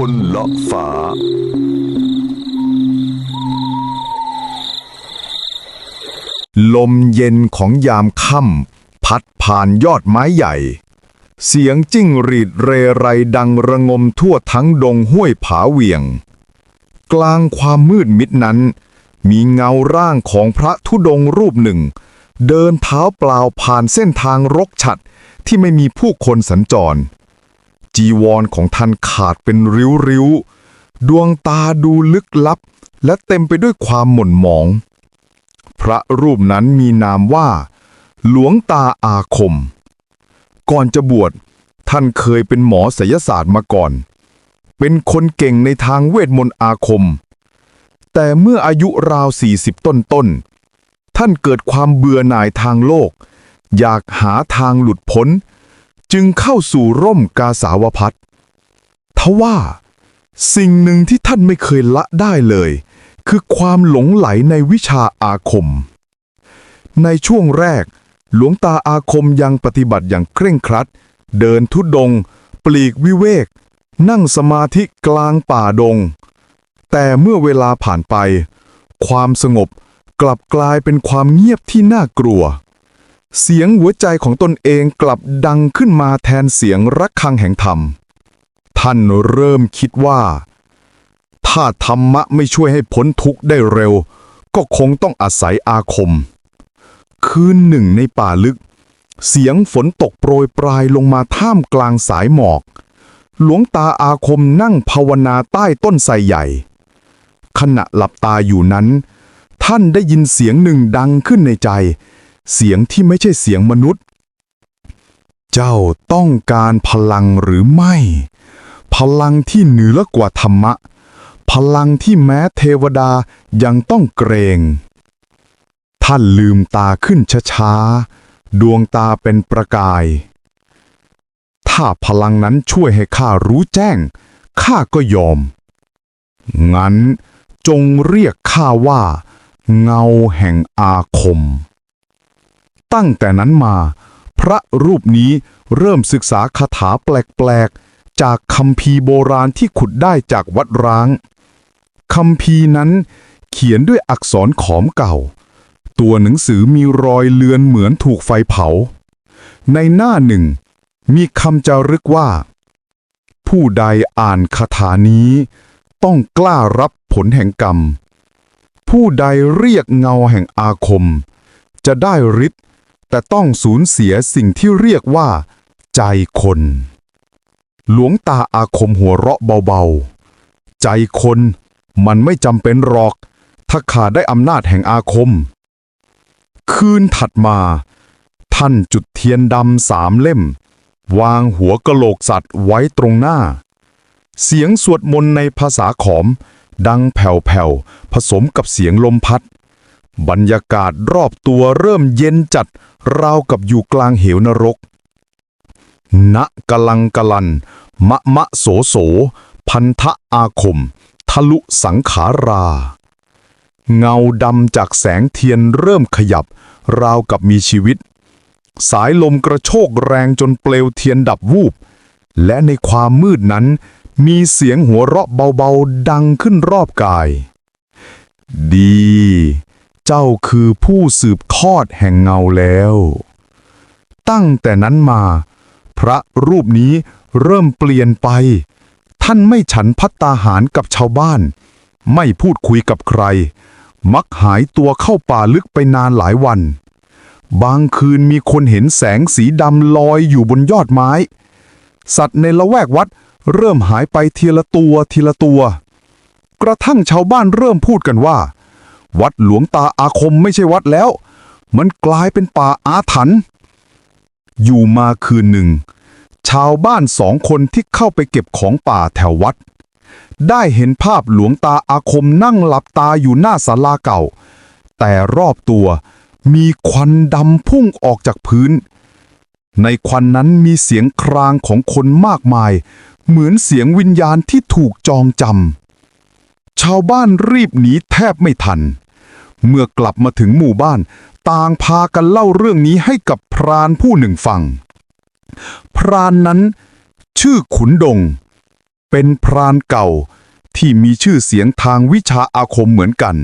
คนละฟ้า ลมเย็นของยามค่ำพัดผ่านยอดไม้ใหญ่ เสียงจิ้งหรีดเรไรดังระงมทั่วทั้งดงห้วยผาเวียง กลางความมืดมิดนั้น มีเงาร่างของพระธุดงรูปหนึ่ง เดินเท้าเปล่าผ่านเส้นทางรกฉัดที่ไม่มีผู้คนสัญจร จีวรของท่านขาดเป็นริ้วๆ ดวงตาดูลึกลับ และเต็มไปด้วยความหม่นหมอง พระรูปนั้นมีนามว่า หลวงตาอาคม ก่อนจะบวชท่านเคยเป็นหมอไสยศาสตร์มาก่อน เป็นคนเก่งในทางเวทมนต์อาคม แต่เมื่ออายุราว 40 ต้นต้นๆท่านเกิดความเบื่อหน่ายทางโลก อยากหาทางหลุดพ้น จึงเข้าสู่ร่มกาสาวพัฒทว่า สิ่งหนึ่งที่ท่านไม่เคยละได้เลย คือความหลงไหลในวิชาอาคม ในช่วงแรก หลวงตาอาคมยังปฏิบัติอย่างเคร่งครัด เดินทุดง ปลีกวิเวก นั่งสมาธิกลางป่าดง แต่เมื่อเวลาผ่านไป ความสงบกลับกลายเป็นความเงียบที่น่ากลัว เสียงหัวใจของตนเองกลับดังขึ้นมาแทนเสียงระฆังแห่งธรรม ท่านเริ่มคิดว่า ถ้าธรรมะไม่ช่วยให้พ้นทุกข์ได้เร็ว ก็คงต้องอาศัยอาคม คืนหนึ่งในป่าลึก เสียงฝนตกโปรยปลายลงมาท่ามกลางสายหมอก หลวงตาอาคมนั่งภาวนาใต้ต้นไทรใหญ่ ขณะหลับตาอยู่นั้น ท่านได้ยินเสียงหนึ่งดังขึ้นในใจ เสียงที่ไม่ใช่เสียงมนุษย์ เจ้าต้องการพลังหรือไม่ พลังที่เหนือกว่าธรรมะ พลังที่แม้เทวดายังต้องเกรงท่านลืมตาขึ้นช้าๆ ดวงตาเป็นประกาย ถ้าพลังนั้นช่วยให้ข้ารู้แจ้ง ข้าก็ยอม งั้นจงเรียกข้าว่า เงาแห่งอาคม ตั้งแต่นั้นมา พระรูปนี้เริ่มศึกษาคาถาแปลกๆ จากคำพีโบราณที่ขุดได้จากวัดร้างคำพีนั้นเขียนด้วยอักษรขอมเก่า ตัวหนังสือมีรอยเลือนเหมือนถูกไฟเผา ในหน้าหนึ่ง มีคำจารึกว่า ผู้ใดอ่านคาถานี้ ต้องกล้ารับผลแห่งกรรม ผู้ใดเรียกเงาแห่งอาคม จะได้ฤทธิ์ แต่ต้องสูญเสียสิ่งที่เรียกว่า ใจคน หลวงตาอาคมหัวเราะเบาๆ ใจคนมันไม่จำเป็นหรอก ถ้าขาดได้อำนาจแห่งอาคม คืนถัดมา ท่านจุดเทียนดำสามเล่ม วางหัวกะโหลกสัตว์ไว้ตรงหน้า เสียงสวดมนต์ในภาษาขอม ดังแผ่วๆ ผสมกับเสียงลมพัด บรรยากาศรอบตัวเริ่มเย็นจัด ราวกับอยู่กลางเหวนรก ณกลังกลัน มะมะโสโส พันธะอาคม ทะลุสังขารา เงาดำจากแสงเทียนเริ่มขยับ ราวกับมีชีวิต สายลมกระโชกแรงจนเปลวเทียนดับวูบ และในความมืดนั้น มีเสียงหัวเราะเบาๆ ดังขึ้นรอบกาย ดี เจ้าคือผู้สืบทอดแห่งเงาแล้ว ตั้งแต่นั้นมา พระรูปนี้เริ่มเปลี่ยนไป ท่านไม่ฉันพัตตาหารกับชาวบ้าน ไม่พูดคุยกับใคร มักหายตัวเข้าป่าลึกไปนานหลายวัน บางคืนมีคนเห็นแสงสีดำลอยอยู่บนยอดไม้ สัตว์ในละแวกวัดเริ่มหายไปทีละตัวทีละตัว กระทั่งชาวบ้านเริ่มพูดกันว่า วัดหลวงตาอาคมไม่ใช่วัดแล้ว มันกลายเป็นป่าอาถรรพ์อยู่มาคืนหนึ่ง ชาวบ้านสองคนที่เข้าไปเก็บของป่าแถววัด ได้เห็นภาพหลวงตาอาคมนั่งหลับตาอยู่หน้าศาลาเก่า แต่รอบตัวมีควันดำพุ่งออกจากพื้น ในควันนั้นมีเสียงครางของคนมากมาย เหมือนเสียงวิญญาณที่ถูกจองจำชาวบ้านรีบหนีแทบไม่ทัน เมื่อกลับมาถึงหมู่บ้าน ต่างพากันเล่าเรื่องนี้ให้กับพรานผู้หนึ่งฟัง พรานนั้น ชื่อขุนดง เป็นพรานเก่าที่มีชื่อเสียงทางวิชาอาคมเหมือนกัน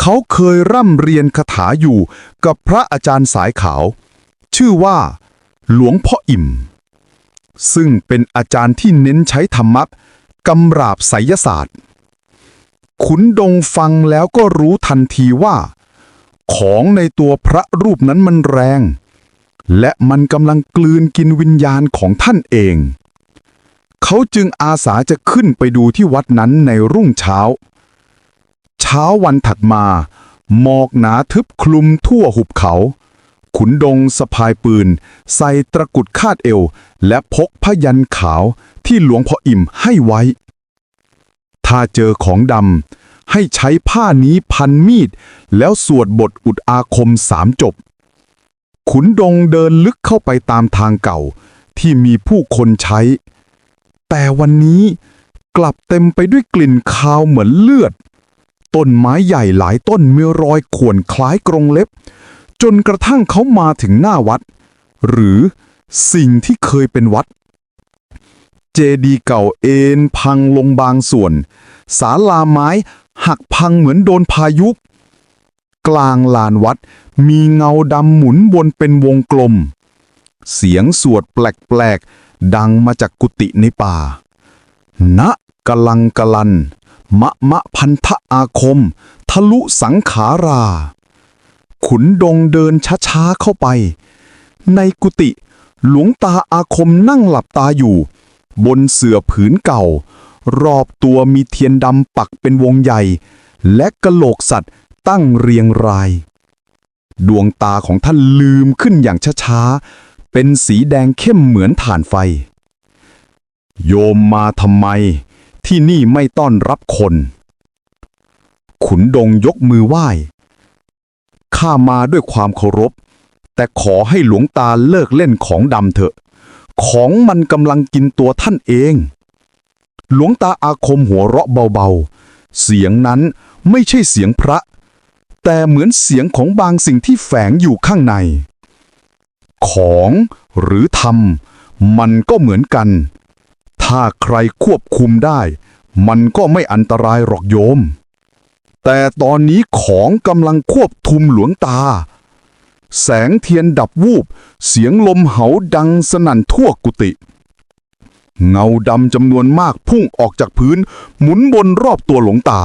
เขาเคยร่ำเรียนคาถาอยู่กับพระอาจารย์สายขาว ชื่อว่า หลวงพ่ออิ่ม ซึ่งเป็นอาจารย์ที่เน้นใช้ธรรมะกำราบไสยศาสตร์ ขุนดงฟังแล้วก็รู้ทันทีว่า ของในตัวพระรูปนั้นมันแรง และมันกำลังกลืนกินวิญญาณของท่านเอง เขาจึงอาสาจะขึ้นไปดูที่วัดนั้นในรุ่งเช้า เช้าวันถัดมาหมอกหนาทึบคลุมทั่วหุบเขา ขุนดงสะพายปืน ใส่ตะกุดคาดเอว และพกพยันขาวที่หลวงพ่ออิ่มให้ไว้ ถ้าเจอของดำให้ใช้ผ้านี้พันมีด แล้วสวดบทอุดอาคมสามจบ ขุนดงเดินลึกเข้าไปตามทางเก่า ที่มีผู้คนใช้ แต่วันนี้กลับเต็มไปด้วยกลิ่นคาวเหมือนเลือด ต้นไม้ใหญ่หลายต้นมีรอยข่วนคล้ายกรงเล็บ จนกระทั่งเขามาถึงหน้าวัด หรือสิ่งที่เคยเป็นวัด เจดีย์เก่าเอ็นพังลงบางส่วน ศาลาไม้หักพังเหมือนโดนพายุ กลางลานวัดมีเงาดำหมุนวนเป็นวงกลม เสียงสวดแปลกๆ ดังมาจากกุฏิในป่า ณกลังกลัน มะมะพันธะอาคม ทะลุสังขารา ขุนดงเดินช้าๆเข้าไป ในกุฏิหลวงตาอาคมนั่งหลับตาอยู่ บนเสื่อผืนเก่า รอบตัวมีเทียนดำปักเป็นวงใหญ่ และกะโหลกสัตว์ตั้งเรียงราย ดวงตาของท่านลืมขึ้นอย่างช้าๆ เป็นสีแดงเข้มเหมือนถ่านไฟ โยมมาทำไม ที่นี่ไม่ต้อนรับคน ขุนดงยกมือไหว้ข้ามาด้วยความเคารพ แต่ขอให้หลวงตาเลิกเล่นของดำเถอะ ของมันกำลังกินตัวท่านเอง หลวงตาอาคมหัวเราะเบาๆ เสียงนั้นไม่ใช่เสียงพระ แต่เหมือนเสียงของบางสิ่งที่แฝงอยู่ข้างใน ของหรือธรรม มันก็เหมือนกัน ถ้าใครควบคุมได้ มันก็ไม่อันตรายหรอกโยม แต่ตอนนี้ของกำลังควบคุมหลวงตา แสงเทียนดับวูบ เสียงลมเหาดังสนั่นทั่วกุฏิเงาดำจำนวนมากพุ่งออกจากพื้น หมุนบนรอบตัวหลวงตา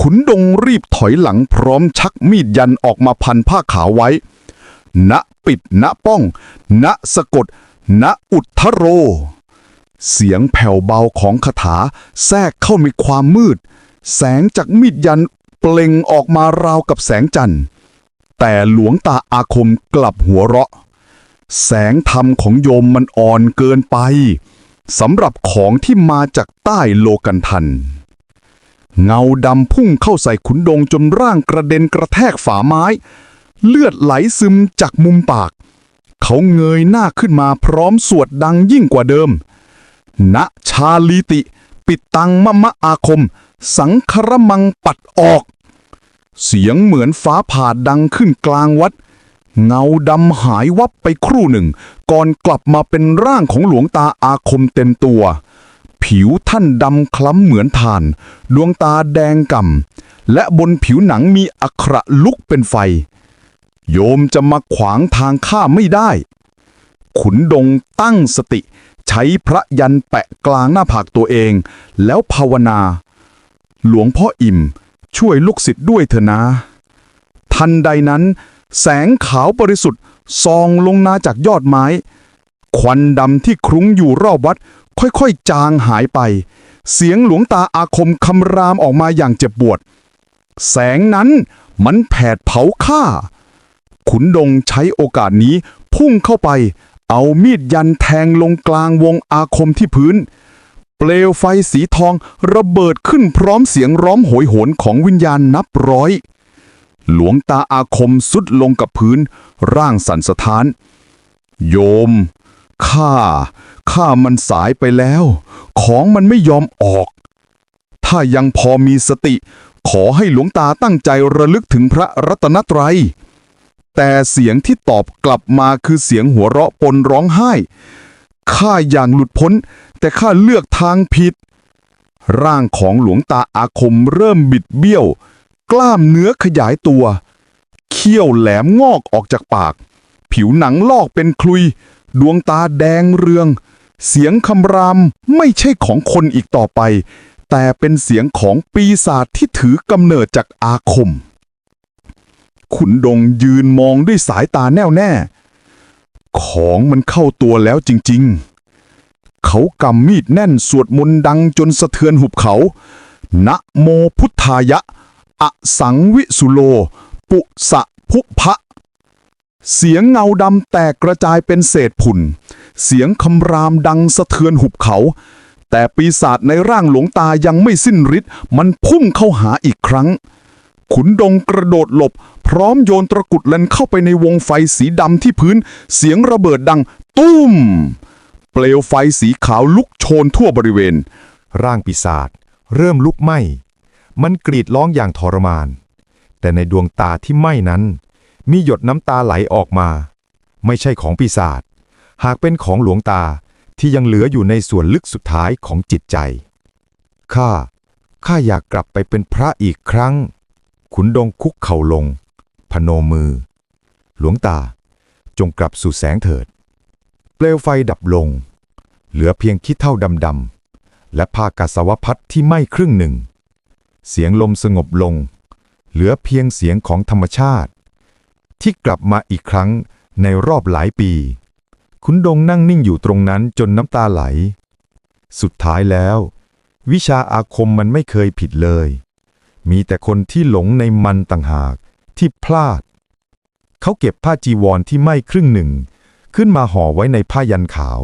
ขุนดงรีบถอยหลังพร้อมชักมีดยันออกมาพันผ้าขาวไว้ ณปิด ณป้อง ณสะกด ณอุทธโร เสียงแผ่วเบาของคาถาแทรกเข้ามีความมืด แสงจากมีดยันเปล่งออกมาราวกับแสงจันทร์ แต่หลวงตาอาคมกลับหัวเราะ แสงธรรมของโยมมันอ่อนเกินไปสำหรับของที่มาจากใต้โลกันทัน เงาดำพุ่งเข้าใส่ขุนดงจนร่างกระเด็นกระแทกฝาไม้ เลือดไหลซึมจากมุมปาก เขาเงยหน้าขึ้นมาพร้อมสวดดังยิ่งกว่าเดิม ณชาลีติ ปิดตังมะมะอาคม สังครมังปัดออก เสียงเหมือนฟ้าผ่าดังขึ้นกลางวัด เงาดำหายวับไปครู่หนึ่ง ก่อนกลับมาเป็นร่างของหลวงตาอาคมเต็มตัว ผิวท่านดำคล้ำเหมือนถ่าน ดวงตาแดงก่ำและบนผิวหนังมีอักระลุกเป็นไฟ โยมจะมาขวางทางข้าไม่ได้ ขุนดงตั้งสติ ใช้พระยันแปะกลางหน้าผากตัวเอง แล้วภาวนา หลวงพ่ออิ่ม ช่วยลูกศิษย์ด้วยเถอะนะ ทันใดนั้น แสงขาวบริสุทธิ์ส่องลงนาจากยอดไม้ ควันดำที่คลุ้งอยู่รอบวัด ค่อยๆ จางหายไป เสียงหลวงตาอาคมคำรามออกมาอย่างเจ็บปวด แสงนั้นมันแผดเผาข้าขุนดงใช้โอกาสนี้พุ่งเข้าไป เอามีดยันแทงลงกลางวงอาคมที่พื้น เปลวไฟสีทองระเบิดขึ้นพร้อมเสียงร้องโหยหวนของวิญญาณนับร้อย หลวงตาอาคมสุดลงกับพื้น ร่างสั่นสะท้าน โยม ข้า ข้ามันสายไปแล้ว ของมันไม่ยอมออก ถ้ายังพอมีสติ ขอให้หลวงตาตั้งใจระลึกถึงพระรัตนตรัย แต่เสียงที่ตอบกลับมาคือเสียงหัวเราะปนร้องไห้ ข้าอย่างหลุดพ้น แต่ข้าเลือกทางผิด ร่างของหลวงตาอาคมเริ่มบิดเบี้ยว กล้ามเนื้อขยายตัว เขี้ยวแหลมงอกออกจากปาก ผิวหนังลอกเป็นคลุย ดวงตาแดงเรือง เสียงคำรามไม่ใช่ของคนอีกต่อไป แต่เป็นเสียงของปีศาจที่ถือกำเนิดจากอาคม ขุนดงยืนมองด้วยสายตาแน่วแน่ ของมันเข้าตัวแล้วจริงๆ เขากำมีดแน่นสวดมนต์ดังจนสะเทือนหุบเขา นะโมพุทธายะ อสังวิสุโล ปุสะพุพะ เสียงเงาดำแตกกระจายเป็นเศษผุนเสียงคำรามดังสะเทือนหุบเขา แต่ปีศาจในร่างหลวงตายังไม่สิ้นฤทธิ์มันพุ่งเข้าหาอีกครั้ง ขุนดงกระโดดหลบ พร้อมโยนตะกุดเลนเข้าไปในวงไฟสีดำที่พื้น เสียงระเบิดดัง ตุ้ม เปลวไฟสีขาวลุกโชนทั่วบริเวณ ร่างปีศาจเริ่มลุกไหม้ มันกรีดร้องอย่างทรมาน แต่ในดวงตาที่ไหม้นั้น มีหยดน้ำตาไหลออกมา ไม่ใช่ของปีศาจหากเป็นของหลวงตาที่ยังเหลืออยู่ในส่วนลึกสุดท้ายของจิตใจ ข้า ข้าอยากกลับไปเป็นพระอีกครั้ง ขุนดงคุกเข่าลง พนมมือ หลวงตา จงกลับสู่แสงเถิด เปลวไฟดับลง เหลือเพียงขี้เท่าดำๆ และผ้ากาสาวพัดที่ไหม้ครึ่งหนึ่ง เสียงลมสงบลง เหลือเพียงเสียงของธรรมชาติ ที่กลับมาอีกครั้งในรอบหลายปี ขุนดงนั่งนิ่งอยู่ตรงนั้นจนน้ำตาไหล สุดท้ายแล้ว วิชาอาคมมันไม่เคยผิดเลย มีแต่คนที่หลงในมันต่างหาก ที่พลาด เขาเก็บผ้าจีวรที่ไหม้ครึ่งหนึ่ง ขึ้นมาห่อไว้ในผ้ายันขาว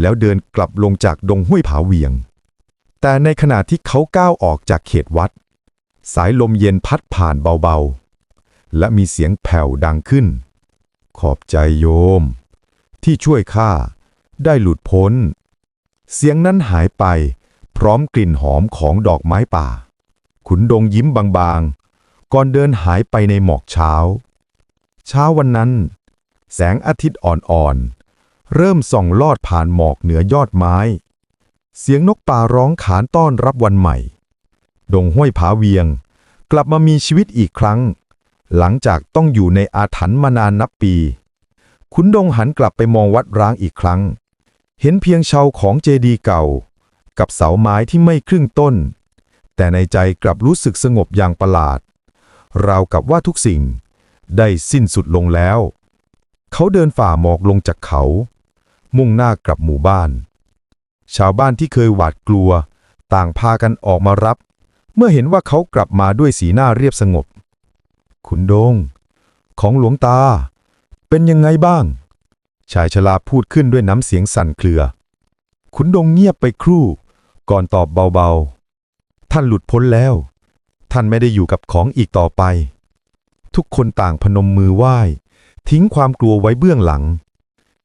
แล้วเดินกลับลงจากดงห้วยผาเวียง แต่ในขณะที่เขาก้าวออกจากเขตวัด สายลมเย็นพัดผ่านเบาๆ และมีเสียงแผ่วดังขึ้น ขอบใจโยม ที่ช่วยข้าได้หลุดพ้น เสียงนั้นหายไปพร้อมกลิ่นหอมของดอกไม้ป่า ขุนดงยิ้มบางๆ ก่อนเดินหายไปในหมอกเช้า เช้าวันนั้น แสงอาทิตย์อ่อนๆ เริ่มส่องลอดผ่านหมอกเหนือยอดไม้ เสียงนกป่าร้องขานต้อนรับวันใหม่ ดงห้วยผาเวียง กลับมามีชีวิตอีกครั้ง หลังจากต้องอยู่ในอาถรรพ์มานานนับปี ขุนดงหันกลับไปมองวัดร้างอีกครั้ง เห็นเพียงเชาของเจดีย์เก่า กับเสาไม้ที่ไม่ครึ่งต้น แต่ในใจกลับรู้สึกสงบอย่างประหลาด ราวกับว่าทุกสิ่งได้สิ้นสุดลงแล้ว เขาเดินฝ่าหมอกลงจากเขา มุ่งหน้ากลับหมู่บ้าน ชาวบ้านที่เคยหวาดกลัว ต่างพากันออกมารับ เมื่อเห็นว่าเขากลับมาด้วยสีหน้าเรียบสงบ ขุนดง ของหลวงตา เป็นยังไงบ้าง ชายชราพูดขึ้นด้วยน้ำเสียงสั่นเครือ ขุนดงเงียบไปครู่ ก่อนตอบเบาๆ ท่านหลุดพ้นแล้ว ท่านไม่ได้อยู่กับของอีกต่อไป ทุกคนต่างพนมมือไหว้ ทิ้งความกลัวไว้เบื้องหลัง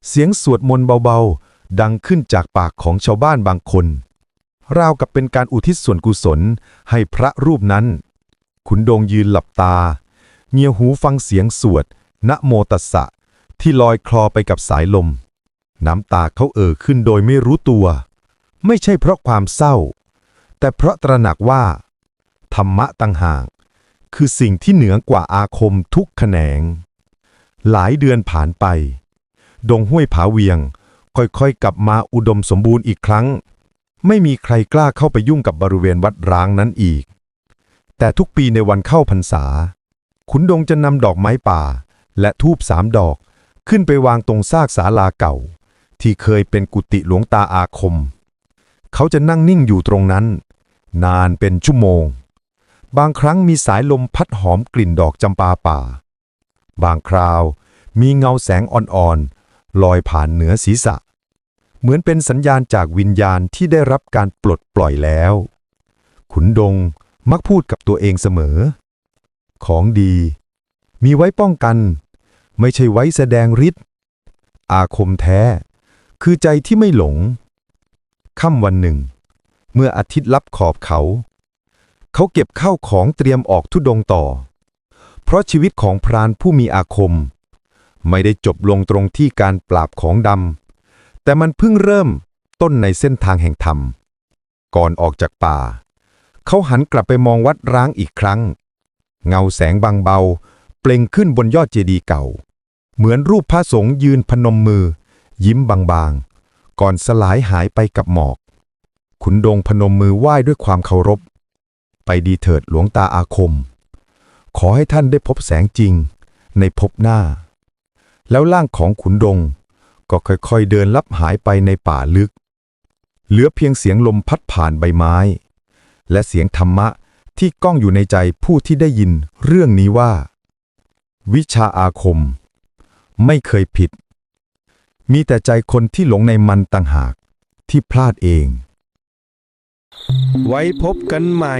เสียงสวดมนต์เบาๆ ดังขึ้นจากปากของชาวบ้านบางคน ราวกับเป็นการอุทิศส่วนกุศลให้พระรูปนั้น ขุนดงยืนหลับตา เงียหูฟังเสียงสวด นะโมตัสสะ ที่ลอยคลอไปกับสายลม น้ำตาเขาเอ่อขึ้นโดยไม่รู้ตัว ไม่ใช่เพราะความเศร้า แต่เพราะตระหนักว่า ธรรมะต่างหากคือสิ่งที่เหนือกว่าอาคมทุกแขนง หลายเดือนผ่านไป ดงห้วยผาเวียง ค่อยๆ กลับมาอุดมสมบูรณ์อีกครั้ง ไม่มีใครกล้าเข้าไปยุ่งกับบริเวณวัดร้างนั้นอีก แต่ทุกปีในวันเข้าพรรษา ขุนดงจะนำดอกไม้ป่า และทูบสามดอกขึ้นไปวางตรงซากศาลาเก่า ที่เคยเป็นกุฏิหลวงตาอาคม เขาจะนั่งนิ่งอยู่ตรงนั้น นานเป็นชั่วโมง บางครั้งมีสายลมพัดหอมกลิ่นดอกจำปาป่า บางคราวมีเงาแสงอ่อนๆลอยผ่านเหนือศีรษะ เหมือนเป็นสัญญาณจากวิญญาณที่ได้รับการปลดปล่อยแล้ว ขุนดงมักพูดกับตัวเองเสมอ ของดี มีไว้ป้องกัน ไม่ใช่ไว้แสดงฤทธิ์อาคมแท้ คือใจที่ไม่หลงค่ำวันหนึ่ง เมื่ออาทิตย์ลับขอบเขา เขาเก็บข้าวของเตรียมออกทุดงต่อ เพราะชีวิตของพรานผู้มีอาคม ไม่ได้จบลงตรงที่การปราบของดำ แต่มันเพิ่งเริ่มต้นในเส้นทางแห่งธรรม ก่อนออกจากป่า เขาหันกลับไปมองวัดร้างอีกครั้ง เงาแสงบางเบา เปล่งขึ้นบนยอดเจดีย์เก่า เหมือนรูปพระสงฆ์ยืนพนมมือ ยิ้มบางๆ ก่อนสลายหายไปกับหมอก ขุนดงพนมมือไหว้ด้วยความเคารพ ไปดีเถิดหลวงตาอาคม ขอให้ท่านได้พบแสงจริงในภพหน้า แล้วร่างของขุนดงก็ค่อยๆเดินลับหายไปในป่าลึก เหลือเพียงเสียงลมพัดผ่านใบไม้ และเสียงธรรมะที่ก้องอยู่ในใจผู้ที่ได้ยินเรื่องนี้ว่า วิชาอาคม ไม่เคยผิด มีแต่ใจคนที่หลงในมันต่างหากที่พลาดเอง ไว้พบกันใหม่